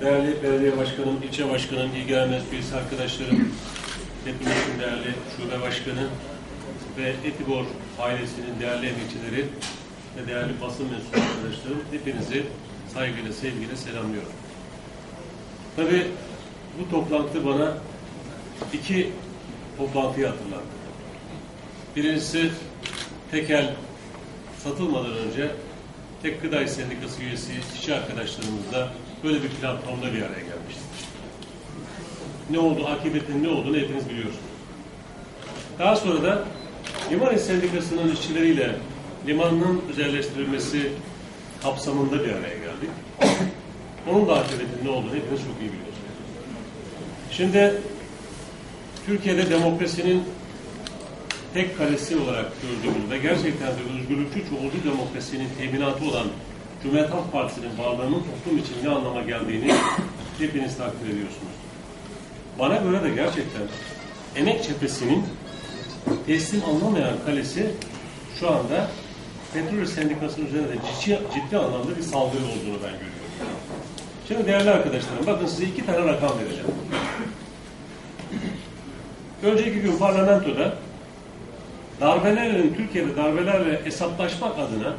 değerli belediye başkanım, ilçe başkanım, ilgilenen üyesi arkadaşlarım, hepinizin değerli şube başkanı ve Etibor ailesinin değerli emekçileri ve değerli basın mensubu arkadaşlarım, hepinizi saygıyla, sevgiyle selamlıyorum. Tabii bu toplantı bana iki toplantıyı hatırlattı. Birincisi tekel satılmadan önce Tek Gıda İş Sendikası üyesi işçi arkadaşlarımızla böyle bir platformda bir araya gelmiştik. Ne oldu, akıbetin ne olduğunu hepiniz biliyorsunuz. Daha sonra da Liman İş Sendikası'nın işçileriyle limanın özelleştirilmesi kapsamında bir araya geldik. Onun da akıbetin ne olduğunu hepiniz çok iyi biliyorsunuz. Şimdi Türkiye'de demokrasinin tek kalesi olarak gördüğümüz ve gerçekten de özgürlükçü çoğulcu demokrasinin teminatı olan Cumhuriyet Halk Partisi'nin varlığının toplum için ne anlama geldiğini hepiniz takdir ediyorsunuz. Bana göre de gerçekten emek cephesinin teslim alınamayan kalesi şu anda petrol sendikasının üzerinde ciddi, ciddi anlamda bir saldırı olduğunu ben görüyorum. Şimdi değerli arkadaşlarım bakın size iki tane rakam vereceğim. Önceki gün parlamentoda darbelerin Türkiye'de darbelerle hesaplaşmak adına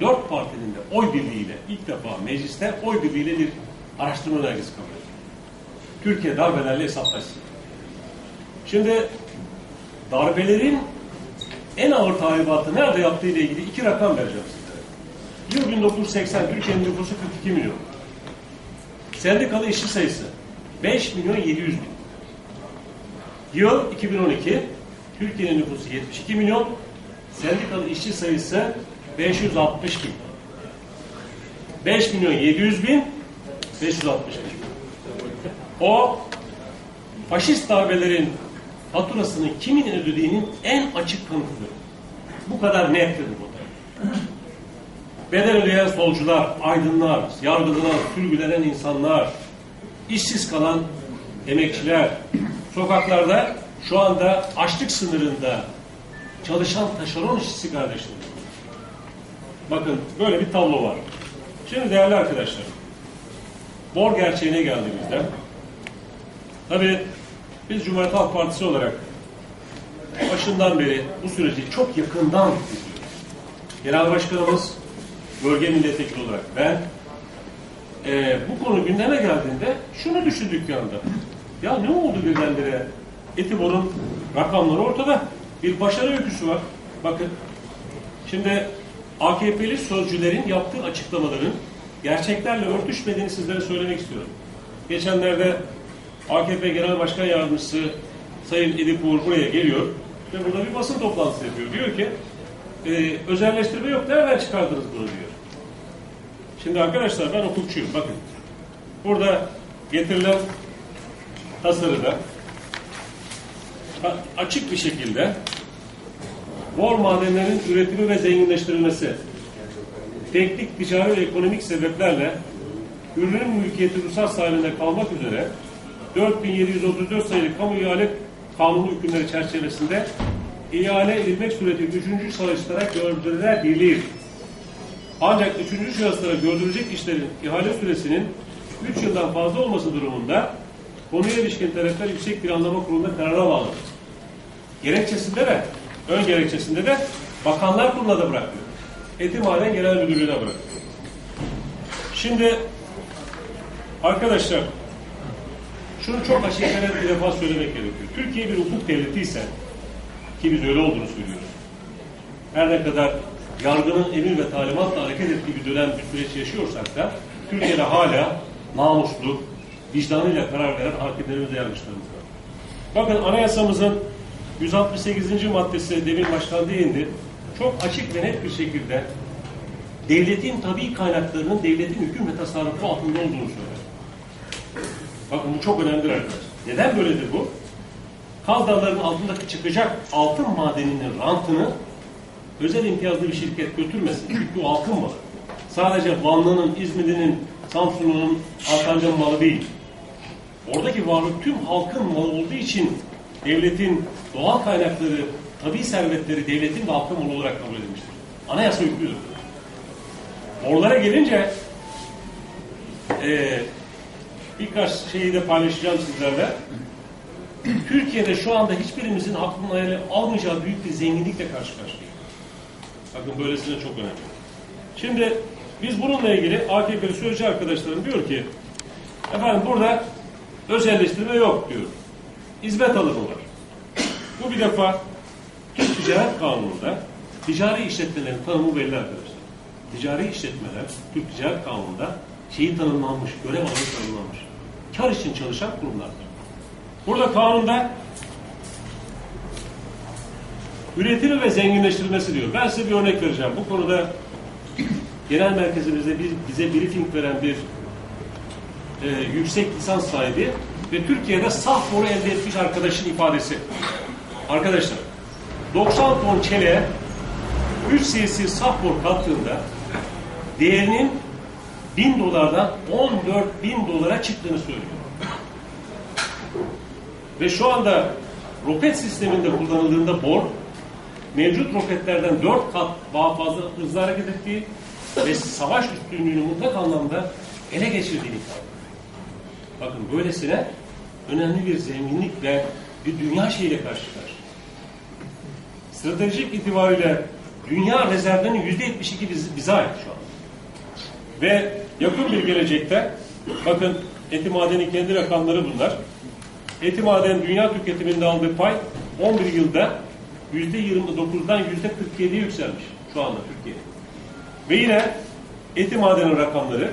dört partinin de oy birliğiyle ilk defa mecliste oy birliğiyle bir araştırma önergesi kabul edildi. Türkiye darbelerle hesaplaşsın. Şimdi darbelerin en ağır tahribatı nerede yaptığı ile ilgili iki rakam vereceğim sizlere. Yıl 1980 Türkiye'nin nüfusu 42 milyon. Sendikalı işçi sayısı 5 milyon 700 bin. Yıl 2012 Türkiye'nin nüfusu 72 milyon, sendikalı işçi sayısı 560 bin. 5 milyon 700 bin, 560 bin. O faşist darbelerin faturasını kimin ödediğinin en açık kanıtıdır. Bu kadar nettir bu. Bedel ödeyen solcular, aydınlar, yargılanan, sürgülenen insanlar, işsiz kalan emekçiler, sokaklarda şu anda açlık sınırında çalışan taşeron işçisi kardeşlerim. Bakın böyle bir tablo var. Şimdi değerli arkadaşlar, bor gerçeğine geldiğimizde tabii biz Cumhuriyet Halk Partisi olarak başından beri bu süreci çok yakından izliyoruz. Genel Başkanımız, bölge milletvekili olarak ben e, bu konu gündeme geldiğinde şunu düşündük anda. Ya ne oldu birdenbire Etibor'un rakamları ortada. Bir başarı öyküsü var. Bakın. Şimdi AKP'li sözcülerin yaptığı açıklamaların gerçeklerle örtüşmediğini sizlere söylemek istiyorum. Geçenlerde AKP Genel Başkan Yardımcısı Sayın Edip Uğur buraya geliyor ve burada bir basın toplantısı yapıyor. Diyor ki e, özelleştirme yok nereden çıkardınız bunu diyor. Şimdi arkadaşlar ben hukukçuyum bakın. Burada getirilen tasarıda açık bir şekilde bor madenlerin üretimi ve zenginleştirilmesi, teknik, ticari ve ekonomik sebeplerle ürünün mülkiyeti ruhsat sahibinde kalmak üzere 4734 sayılı kamu ihale kanunu hükümleri çerçevesinde ihale edilmek suretiyle üçüncü şahıslara gördürülebilir. Ancak üçüncü şahıslara gördürecek işlerin ihale süresinin 3 yıldan fazla olması durumunda konuya ilişkin taraflar yüksek bir anlama kurulunda karara bağlıdır. Gerekçesinde de, ön gerekçesinde de bakanlar kuruluna da bırakıyor. Etimhalen Genel Müdürlüğü'ne bırakıyor. Şimdi arkadaşlar şunu çok açık bir defa söylemek gerekiyor. Türkiye bir hukuk devleti ise ki biz öyle olduğunu söylüyoruz. Her ne kadar yargının emir ve talimatla hareket ettiği bir dönem bir süreç yaşıyorsak da Türkiye'de hala namuslu, vicdanıyla karar veren hakimlerimiz ve yargıçlarımız var. Bakın anayasamızın 168. maddesi demin başkan değindi. Çok açık ve net bir şekilde devletin tabi kaynaklarının devletin hüküm ve tasarrufu altında olduğunu söyler. Bakın bu çok önemlidir arkadaşlar. Neden böyledir bu? Kaz altındaki çıkacak altın madeninin rantını özel imtiyazlı bir şirket götürmesin. Çünkü o halkın malı. Sadece Vanlı'nın, İzmir'in, Samsun'un, Antalya'nın malı değil. Oradaki varlık tüm halkın malı olduğu için devletin doğal kaynakları, tabi servetleri devletin ve halkın malı olarak kabul edilmiştir. Anayasa yüklüdür. Oralara gelince e, birkaç şeyi de paylaşacağım sizlerle. Türkiye'de şu anda hiçbirimizin aklına hayal almayacağı büyük bir zenginlikle karşı karşıyayız. Bakın böylesine çok önemli. Şimdi biz bununla ilgili AKP'li sözcü arkadaşlarım diyor ki efendim burada özelleştirme yok diyor. Hizmet alımı var. Bu bir defa Türk Ticaret Kanunu'nda ticari işletmelerin tanımı belli arkadaşlar. Ticari işletmeler Türk Ticaret Kanunu'nda şeyi tanımlanmış, görev alanı tanımlanmış. Kar için çalışan kurumlardır. Burada kanunda üretimi ve zenginleştirilmesi diyor. Ben size bir örnek vereceğim. Bu konuda genel merkezimizde bir, bize briefing veren bir e, yüksek lisans sahibi ve Türkiye'de saf boru elde etmiş arkadaşın ifadesi. Arkadaşlar 90 ton çeleğe 3 cc saf bor kattığında değerinin 1000 dolardan 14 bin dolara çıktığını söylüyor. Ve şu anda roket sisteminde kullanıldığında bor mevcut roketlerden 4 kat daha fazla hızlı hareket ettiği ve savaş üstünlüğünü mutlak anlamda ele geçirdiğini. Bakın böylesine önemli bir zenginlik ve bir dünya şeyiyle karşı karşıya. Stratejik itibariyle dünya rezervlerinin yüzde 72 biz, bize ait şu an. Ve yakın bir gelecekte bakın Etimaden'in kendi rakamları bunlar. Etimaden dünya tüketiminde aldığı pay 11 yılda yüzde 29'dan yüzde 47'ye yükselmiş şu anda Türkiye. Ve yine Etimaden'in rakamları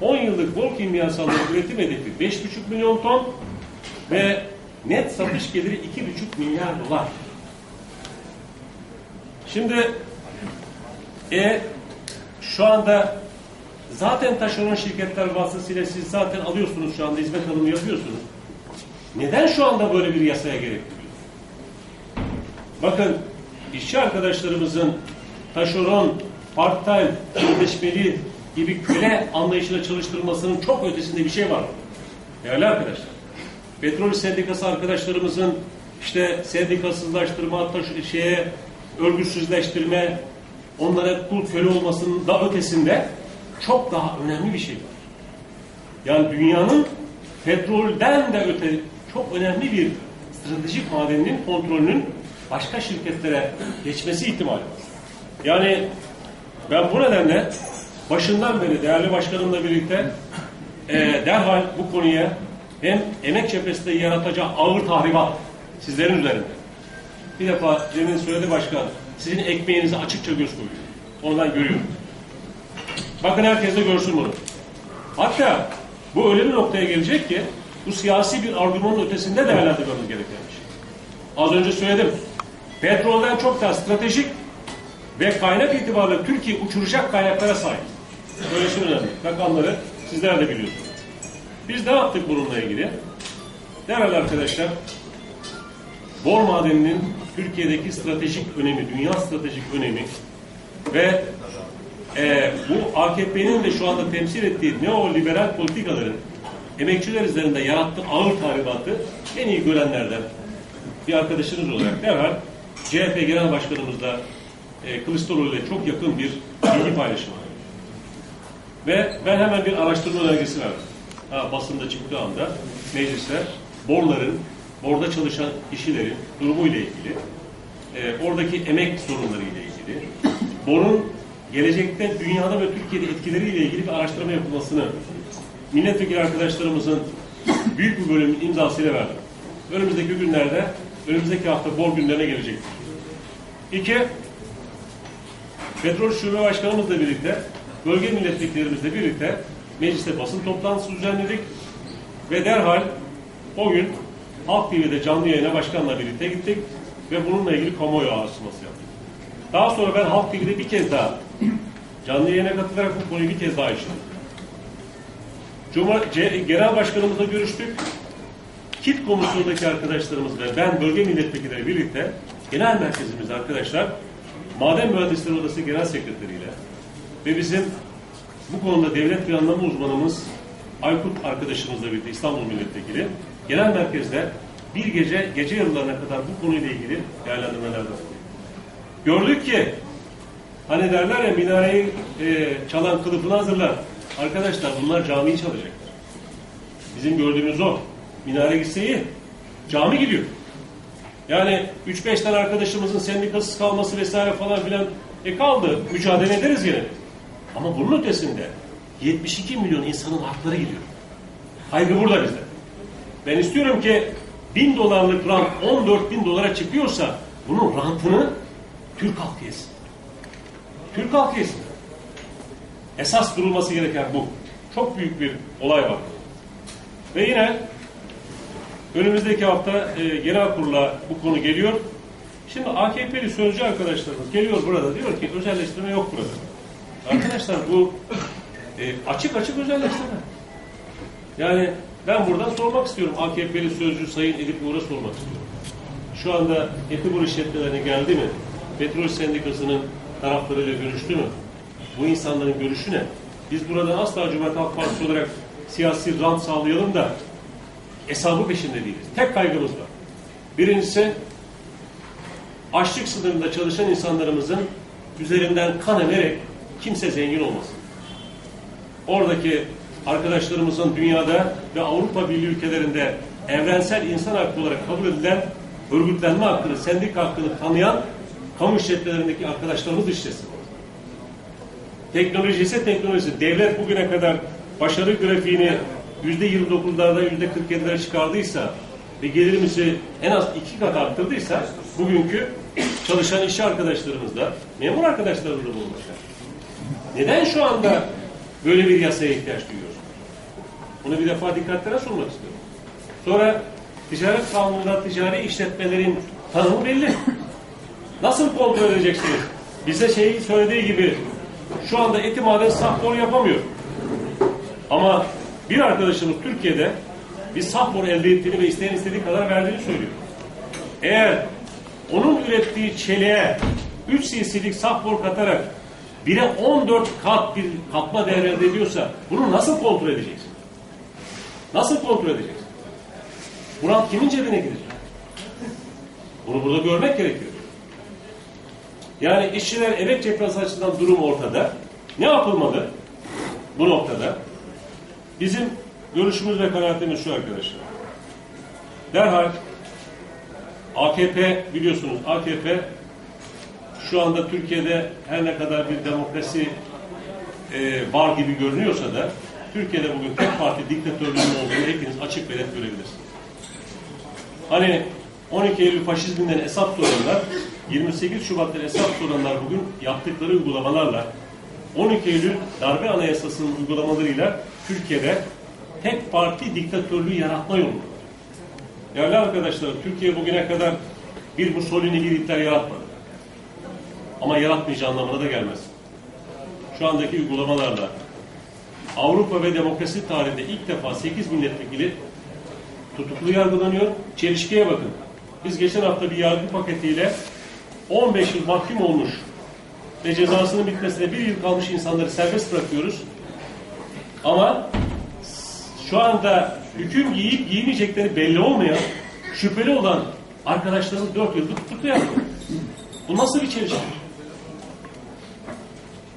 10 yıllık bol kimyasalları üretim hedefi 5,5 milyon ton ve net satış geliri 2,5 milyar dolar. Şimdi e, şu anda zaten taşeron şirketler vasıtasıyla siz zaten alıyorsunuz şu anda hizmet alımı yapıyorsunuz. Neden şu anda böyle bir yasaya gerek duyuyor? Bakın işçi arkadaşlarımızın taşeron, part-time, sözleşmeli gibi köle anlayışıyla çalıştırılmasının çok ötesinde bir şey var. Değerli arkadaşlar. Petrol sendikası arkadaşlarımızın işte sendikasızlaştırma, taş, şeye, örgütsüzleştirme, onlara kul köle olmasının da ötesinde çok daha önemli bir şey var. Yani dünyanın petrolden de öte çok önemli bir stratejik madeninin kontrolünün başka şirketlere geçmesi ihtimali var. Yani ben bu nedenle başından beri değerli başkanımla birlikte e, derhal bu konuya hem emek cephesinde yaratacağı ağır tahribat sizlerin üzerinde. Bir defa Cemil söyledi başkan, sizin ekmeğinizi açıkça göz koyuyor. Ondan görüyorum. Bakın herkes de görsün bunu. Hatta bu öyle bir noktaya gelecek ki bu siyasi bir argümanın ötesinde değerlendirmemiz gereken bir şey. Az önce söyledim. Petrolden çok daha stratejik ve kaynak itibariyle Türkiye uçuracak kaynaklara sahip. Böylesi önemli. Rakamları sizler de biliyorsunuz. Biz ne yaptık bununla ilgili? Değerli arkadaşlar, bor madeninin Türkiye'deki stratejik önemi, dünya stratejik önemi ve e, bu AKP'nin de şu anda temsil ettiği neoliberal politikaların emekçiler üzerinde yarattığı ağır tahribatı en iyi görenlerden bir arkadaşınız olarak derhal CHP Genel Başkanımızla e, Kılıçdaroğlu ile çok yakın bir bilgi paylaşımı. Ve ben hemen bir araştırma önergesi verdim. Ha, basında çıktığı anda mecliste borların, borda çalışan kişilerin durumuyla ilgili, e, oradaki emek sorunları ile ilgili, borun gelecekte dünyada ve Türkiye'de etkileriyle ilgili bir araştırma yapılmasını milletvekili arkadaşlarımızın büyük bir bölümün imzasıyla verdim. Önümüzdeki günlerde, önümüzdeki hafta bor gündeme gelecektir. İki, Petrol Şube Başkanımızla birlikte, bölge milletvekillerimizle birlikte mecliste basın toplantısı düzenledik ve derhal o gün Halk TV'de canlı yayına başkanla birlikte gittik ve bununla ilgili kamuoyu araştırması yaptık. Daha sonra ben Halk TV'de bir kez daha canlı yayına katılarak bu konuyu bir kez daha işledim. Cuma, C, Genel Başkanımızla görüştük. KİT komisyonundaki arkadaşlarımız ve ben bölge milletvekilleri birlikte genel merkezimizde arkadaşlar Maden Mühendisleri Odası Genel Sekreteriyle ve bizim bu konuda devlet planlama uzmanımız Aykut arkadaşımızla birlikte İstanbul Milletvekili genel merkezde bir gece gece yarılarına kadar bu konuyla ilgili değerlendirmeler yaptık. Gördük ki hani derler ya minareyi e, çalan kılıfını hazırlar. Arkadaşlar bunlar camiyi çalacaklar. Bizim gördüğümüz o. Minare gitse iyi. Cami gidiyor. Yani 3-5 tane arkadaşımızın sendikasız kalması vesaire falan filan e kaldı. Mücadele ederiz gene. Ama bunun ötesinde 72 milyon insanın hakları gidiyor. Kaygı burada bizde. Ben istiyorum ki 1000 dolarlık rant 14 bin dolara çıkıyorsa bunun rantını Türk halkı yesin. Türk halkı yesin. Esas durulması gereken bu. Çok büyük bir olay var. Ve yine önümüzdeki hafta e, genel kurula bu konu geliyor. Şimdi AKP'li sözcü arkadaşlarımız geliyor burada diyor ki özelleştirme yok burada. Arkadaşlar bu e, açık açık özelleştirme. Yani ben buradan sormak istiyorum AKP'li sözcü Sayın Edip Uğur'a sormak istiyorum. Şu anda Etibur işletmelerine geldi mi? Petrol Sendikası'nın taraflarıyla görüştü mü? Bu insanların görüşü ne? Biz buradan asla Cumhuriyet Halk Partisi olarak siyasi rant sağlayalım da hesabı peşinde değiliz. Tek kaygımız var. Birincisi açlık sınırında çalışan insanlarımızın üzerinden kan emerek kimse zengin olmasın. Oradaki arkadaşlarımızın dünyada ve Avrupa Birliği ülkelerinde evrensel insan hakkı olarak kabul edilen örgütlenme hakkını, sendika hakkını tanıyan kamu işletmelerindeki arkadaşlarımız işlesin. Teknoloji ise teknoloji. Devlet bugüne kadar başarı grafiğini yüzde 29'larda yüzde 47'lere çıkardıysa ve gelirimizi en az iki kat arttırdıysa bugünkü çalışan işçi arkadaşlarımız da memur arkadaşlarımız da bulmuşlar. Neden şu anda böyle bir yasaya ihtiyaç duyuyoruz? Bunu bir defa dikkatlere sunmak istiyorum. Sonra ticaret kanununda ticari işletmelerin tanımı belli. Nasıl kontrol edeceksiniz? Bize şeyi söylediği gibi şu anda eti maden saf boru yapamıyor. Ama bir arkadaşımız Türkiye'de bir saf elde ettiğini ve isteyen istediği kadar verdiğini söylüyor. Eğer onun ürettiği çeliğe 3 cc'lik saf katarak 1'e 14 kat bir katma değer elde ediyorsa bunu nasıl kontrol edeceksin? Nasıl kontrol edeceksin? Buran kimin cebine girecek? Bunu burada görmek gerekiyor. Yani işçiler emek cephesi açısından durum ortada. Ne yapılmalı bu noktada? Bizim görüşümüz ve kanaatimiz şu arkadaşlar. Derhal AKP biliyorsunuz AKP şu anda Türkiye'de her ne kadar bir demokrasi e, var gibi görünüyorsa da Türkiye'de bugün tek parti diktatörlüğünün olduğunu hepiniz açık ve net görebilirsiniz. Hani 12 Eylül faşizminden hesap soranlar, 28 Şubat'tan hesap soranlar bugün yaptıkları uygulamalarla 12 Eylül darbe anayasasının uygulamalarıyla Türkiye'de tek parti diktatörlüğü yaratma yolunda. Değerli arkadaşlar, Türkiye bugüne kadar bir Mussolini gibi Hitler yaratmadı. Ama yaratmayacağı anlamına da gelmez. Şu andaki uygulamalarla Avrupa ve demokrasi tarihinde ilk defa 8 milletvekili tutuklu yargılanıyor. Çelişkiye bakın. Biz geçen hafta bir yargı paketiyle 15 yıl mahkum olmuş ve cezasının bitmesine bir yıl kalmış insanları serbest bırakıyoruz. Ama şu anda hüküm giyip giymeyecekleri belli olmayan, şüpheli olan arkadaşlarımız 4 yıldır tutuklu yargılanıyor. Bu nasıl bir çelişki?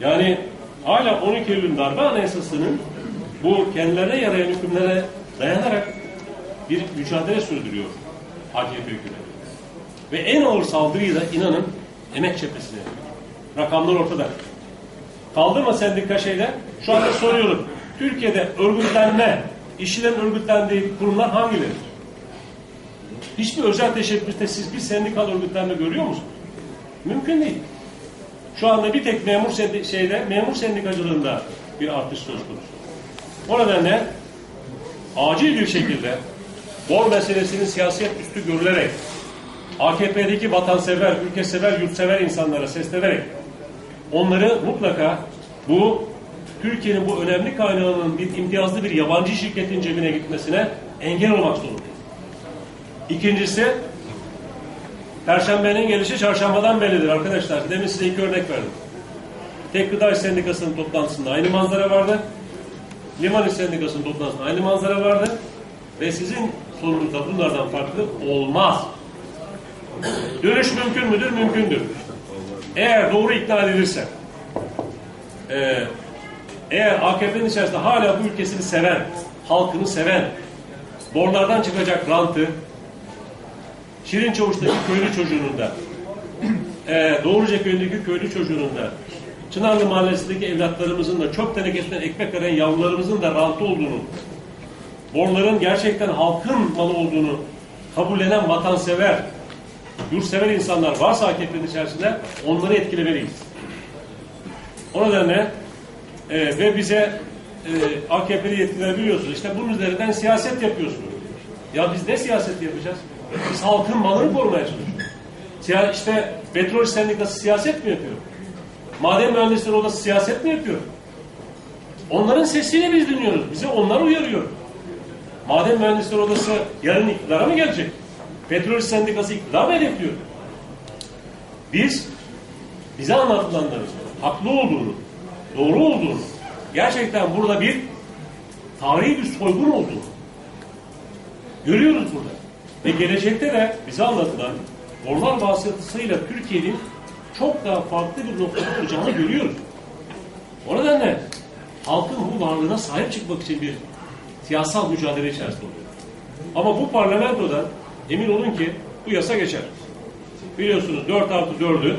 Yani hala 12 Eylül darbe anayasasının bu kendilerine yarayan hükümlere dayanarak bir mücadele sürdürüyor AKP hükümeti. Ve en ağır saldırıyı da inanın emek cephesine. Rakamlar ortada. Kaldırma sendika şeyde. Şu anda soruyorum. Türkiye'de örgütlenme, işçilerin örgütlendiği kurumlar hangileri? Hiçbir özel teşebbüste siz bir sendikal örgütlenme görüyor musunuz? Mümkün değil. Şu anda bir tek memur şeyde memur sendikacılığında bir artış söz konusu. O nedenle acil bir şekilde bor meselesinin siyaset üstü görülerek AKP'deki vatansever, ülkesever, yurtsever insanlara seslenerek onları mutlaka bu Türkiye'nin bu önemli kaynağının bir imtiyazlı bir yabancı şirketin cebine gitmesine engel olmak zorundayız. İkincisi Perşembenin gelişi çarşambadan bellidir arkadaşlar. Demin size iki örnek verdim. Tek Gıda Sendikası'nın toplantısında aynı manzara vardı. Liman İş Sendikası'nın toplantısında aynı manzara vardı. Ve sizin sorunuz da bunlardan farklı olmaz. Dönüş mümkün müdür? Mümkündür. Eğer doğru ikna edilirse, e, eğer AKP'nin içerisinde hala bu ülkesini seven, halkını seven, borlardan çıkacak rantı, Şirin Çavuş'taki köylü çocuğunun da, e, Doğruca köyündeki köylü çocuğunun da, Çınarlı Mahallesi'ndeki evlatlarımızın da, çöp tenekesinden ekmek arayan yavrularımızın da rantı olduğunu, borların gerçekten halkın malı olduğunu kabullenen vatansever, yurtsever insanlar varsa AKP'nin içerisinde onları etkilemeliyiz. O nedenle e, ve bize e, AKP'li yetkililer biliyorsunuz işte bunun üzerinden siyaset yapıyorsunuz. Ya biz ne siyaset yapacağız? Biz halkın malını korumaya çalışıyoruz. Siya, işte petrol sendikası siyaset mi yapıyor? Maden mühendisleri odası siyaset mi yapıyor? Onların sesini biz dinliyoruz. Bize onlar uyarıyor. Maden mühendisleri odası yarın iktidara mı gelecek? Petrol sendikası iktidar mı hedefliyor? Biz bize anlatılanların haklı olduğunu, doğru olduğunu, gerçekten burada bir tarihi bir soygun olduğunu görüyoruz burada. Ve gelecekte de bize anlatılan borlar vasıtasıyla Türkiye'nin çok daha farklı bir noktada olacağını görüyoruz. O nedenle halkın bu varlığına sahip çıkmak için bir siyasal mücadele içerisinde oluyor. Ama bu parlamentoda emin olun ki bu yasa geçer. Biliyorsunuz 4 artı 4'ü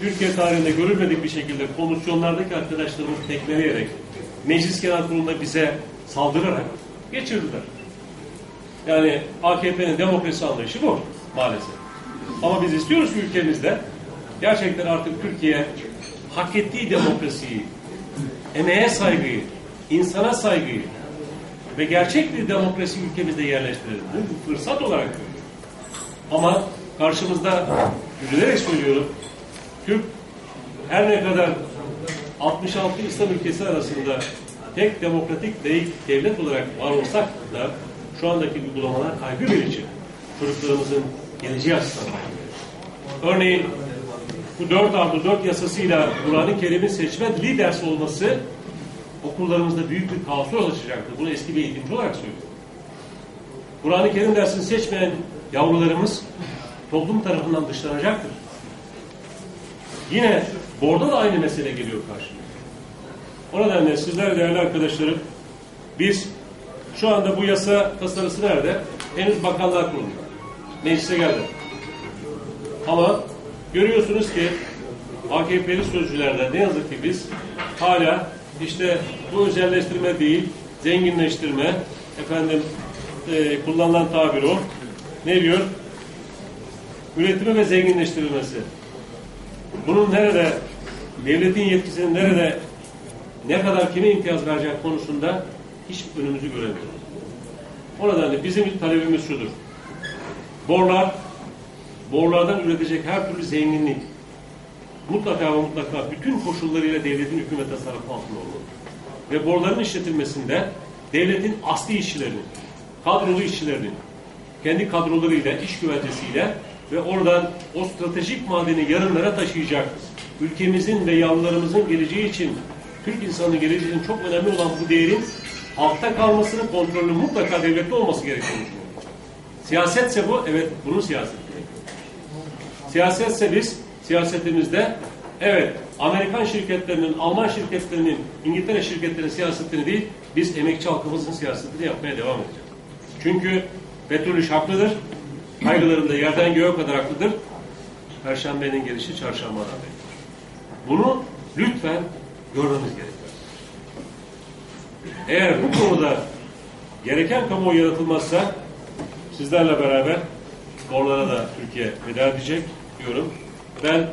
Türkiye tarihinde görülmedik bir şekilde komisyonlardaki arkadaşlarımız tekleyerek meclis genel kurulunda bize saldırarak geçirdiler. Yani AKP'nin demokrasi anlayışı bu maalesef. Ama biz istiyoruz ki ülkemizde gerçekten artık Türkiye hak ettiği demokrasiyi, emeğe saygıyı, insana saygıyı ve gerçek bir demokrasi ülkemizde yerleştirelim. Bu fırsat olarak. Ama karşımızda üzülerek söylüyorum, Türk her ne kadar 66 İslam ülkesi arasında tek demokratik değil devlet olarak var olsak da şu andaki uygulamalar kaygı verici. Çocuklarımızın geleceği açısından. Örneğin bu 4 artı 4 yasasıyla Kur'an-ı Kerim'in seçmen dili dersi olması okullarımızda büyük bir kaosa yol açacaktır. Bunu eski bir eğitimci olarak söylüyorum. Kur'an-ı Kerim dersini seçmeyen yavrularımız toplum tarafından dışlanacaktır. Yine borda da aynı mesele geliyor karşımıza. O nedenle sizler değerli arkadaşlarım biz şu anda bu yasa tasarısı nerede? Henüz bakanlar kurulunda. Meclise geldi. Ama görüyorsunuz ki AKP'li sözcülerden ne yazık ki biz hala işte bu özelleştirme değil, zenginleştirme, efendim e, kullanılan tabir o. Ne diyor? Üretimi ve zenginleştirilmesi. Bunun nerede, devletin yetkisinin nerede, ne kadar kime imtiyaz verecek konusunda hiç önümüzü göremiyoruz. O nedenle bizim talebimiz şudur. Borlar, borlardan üretecek her türlü zenginlik mutlaka ve mutlaka bütün koşullarıyla devletin hükümet tasarrufu altında olmalı. Ve borların işletilmesinde devletin asli işçilerinin, kadrolu işçilerinin, kendi kadrolarıyla, iş güvencesiyle ve oradan o stratejik madeni yarınlara taşıyacak ülkemizin ve yavrularımızın geleceği için, Türk insanının geleceği için çok önemli olan bu değerin altta kalmasının kontrolünün mutlaka devlette olması gerektiğini düşünüyorum. Siyasetse bu, evet bunun siyaseti. Siyasetse biz, siyasetimizde evet Amerikan şirketlerinin, Alman şirketlerinin, İngiltere şirketlerinin siyasetini değil, biz emekçi halkımızın siyasetini yapmaya devam edeceğiz. Çünkü petrol iş haklıdır, kaygılarında yerden göğe kadar haklıdır. Perşembenin gelişi çarşambadan bekler. Bunu lütfen görmemiz gerekiyor. Eğer bu konuda gereken kamuoyu yaratılmazsa sizlerle beraber oralara da Türkiye veda edecek diyorum. Ben